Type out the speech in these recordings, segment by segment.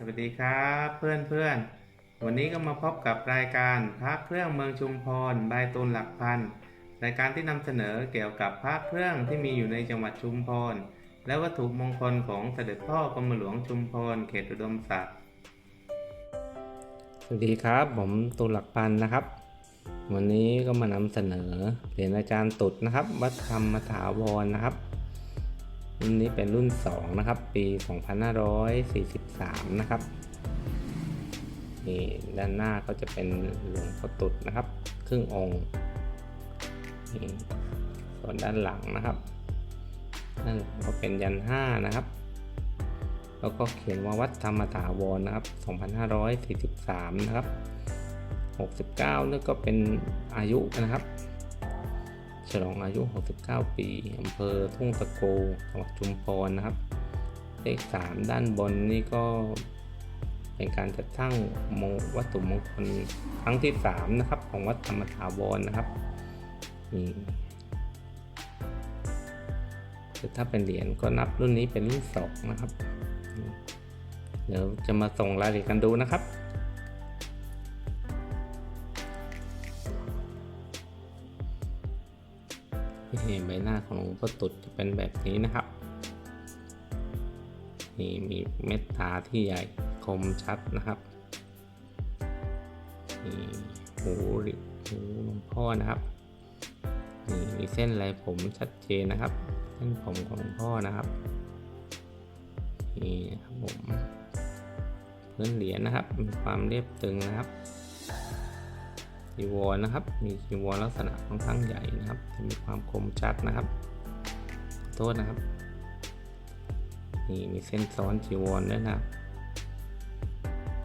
สวัสดีครับเพื่อนเพื่อนวันนี้ก็มาพบกับรายการพระเครื่องเมืองชุมพรบายตูนหลักพันรายการที่นำเสนอเกี่ยวกับพระเครื่องที่มีอยู่ในจังหวัดชุมพรและวัตถุมงคลของเสด็จพ่อกรมหลวงชุมพรเขตอุดมศักดิ์สวัสดีครับ ผมตูนหลักพันนะครับ วันนี้ก็มานำเสนอเหรียญอาจารย์ตุดนะครับ วัดธรรมถาวรนะครับ รุ่นนี้เป็นรุ่น 2 นะครับ ปี 2543 นะครับ นี่ด้านหน้าก็จะเป็นหลวงพ่อตุดนะครับ ครึ่งองค์นี่ส่วนด้านหลังนะครับ ด้านหลังก็เป็นยันห้านะครับ แล้วก็เขียนว่าวัดธรรมถาวรนะครับ 2543 นะครับ 69นี่ก็เป็นอายุนะครับ ฉลองอายุ 69 ปี อำเภอทุ่งตะโก จังหวัดชุมพรนะครับ เลข 3 ด้านบนนี่ก็เป็นการจัดตั้งมงวัตถุมงคลครั้งที่ 3 นะครับ ของวัดธรรมถาวรนะครับนี่ถ้าเป็นเหรียญก็นับรุ่นนี้เป็นรุ่น2นะครับ เดี๋ยวจะมาส่งรายละเอียดกันดูนะครับ นี่ใบหน้าของหลวงพ่อตุดจะเป็นแบบนี้นะครับ นี่มีเม็ดตาที่ใหญ่คมชัดนะครับนี่หูริหูหลวงพ่อนะครับนี่มีเส้นลายผมชัดเจนนะครับ เส้นผมของหลวงพ่อนะครับนี่ครับผมพื้นเหรียญนะครับมีความเรียบตึงนะครับ จีวรนะครับ มีจีวรลักษณะค่อนข้างใหญ่นะครับจะมีความคมชัดนะครับโทษนะครับนี่มีเส้นซ้อนจีวรด้วยนะครับ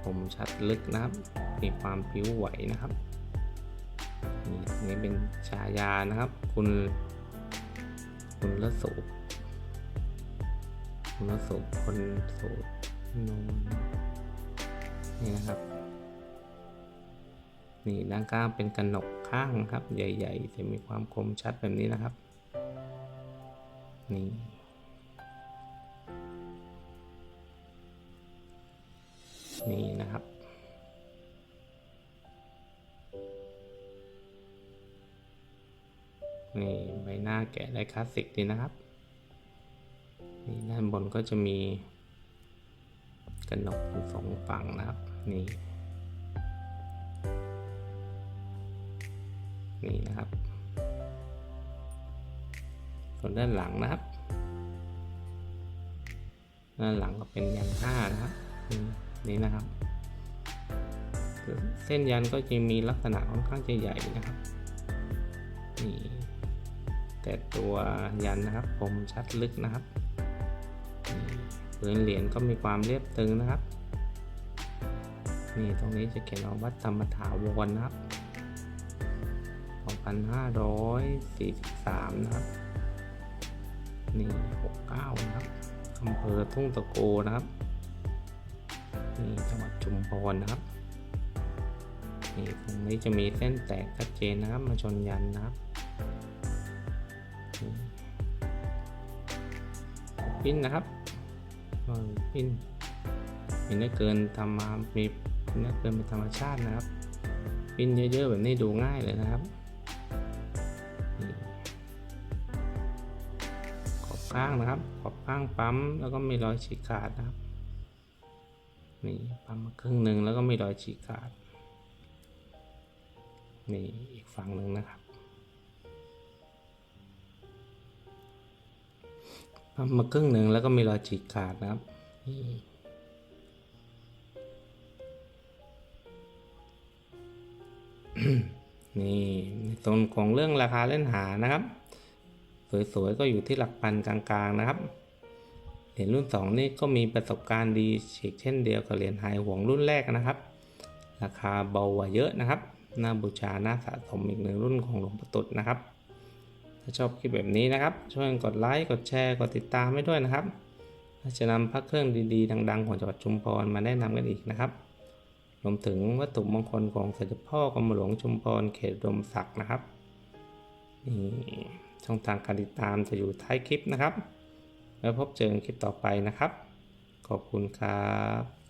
คมชัดลึกนะครับ มีความผิวไหวนะครับนี่นนี้เป็นฉายานะครับ คุณคุณละสูคุณละสูคนสูนนนี่นะครับ นี่ด้านข้างเป็นกระหนกข้างนะครับ ใหญ่ ๆ จะมีความคมชัดแบบนี้นะครับ นี่นี่นะครับ นี่ใบหน้าแกะได้คลาสสิกดีนะครับ นี่ด้านบนก็จะมีกระหนกสองฝั่งนะครับ นี่ นี่นะครับ ส่วนด้านหลังนะครับ ด้านหลังก็เป็นยันห้านะครับนี่นะครับเส้นยันก็จะมีลักษณะค่อนข้างจะใหญ่นะครับนี่แต่ตัวยันนะครับคมชัดลึกนะครับนี่พื้นเหรียญก็มีความเรียบตึงนะครับนี่ตรงนี้จะเขียนว่าวัดธรรมถาวรนะครับ 2543 นะครับ นี่ 69 นะครับอำเภอทุ่งตะโกนะครับ นี่จังหวัดชุมพรนะครับ นี่ตรงนี้จะมีเส้นแตกชัดเจนนะครับ มาชนยันนะครับนี่ปิ้นนะครับเออปิ้นมีนื้อเกินทำมามีนื้อเกินเป็นธรรมชาตินะครับปิ้นเยอะๆแบบนี้ดูง่ายเลยนะครับ ข้างนะครับ ขอบข้างปั๊มแล้วก็มีรอยฉีกขาดนะครับนี่ปั๊มมาครึ่งหนึ่งแล้วก็มีรอยฉีกขาดนี่อีกฝั่งหนึ่งนะครับปั๊มมาครึ่งหนึ่งแล้วก็มีรอยฉีกขาดนะครับนี่นี่ในตรงของเรื่องราคาเล่นหานะครับ สวยๆก็อยู่ที่หลักพันกลางๆนะครับ เหรียญรุ่น 2 นี่ก็มีประสบการณ์ดีเช่นเช่นเดียวกับเหรียญไฮห่วงรุ่นแรกนะครับ ราคาเบากว่าเยอะนะครับน่าบูชาน่าสะสมอีกหนึ่งรุ่นของหลวงพ่ตุดนะครับ ถ้าชอบคลิปแบบนี้นะครับ ช่วยกดไลค์กดแชร์กดติดตามให้ด้วยนะครับจะนำพระเครื่องดีๆ ดัง ๆ ของจังหวัดชุมพรมาแนะนำกันอีกนะครับรวมถึงวัตถุมงคลของเสด็จพ่อกรมหลวงชุมพรเขตดมศักดิ์นะครับนี่ ช่องทางการติดตามจะอยู่ท้ายคลิปนะครับ แล้วพบเจอกันคลิปต่อไปนะครับ ขอบคุณครับ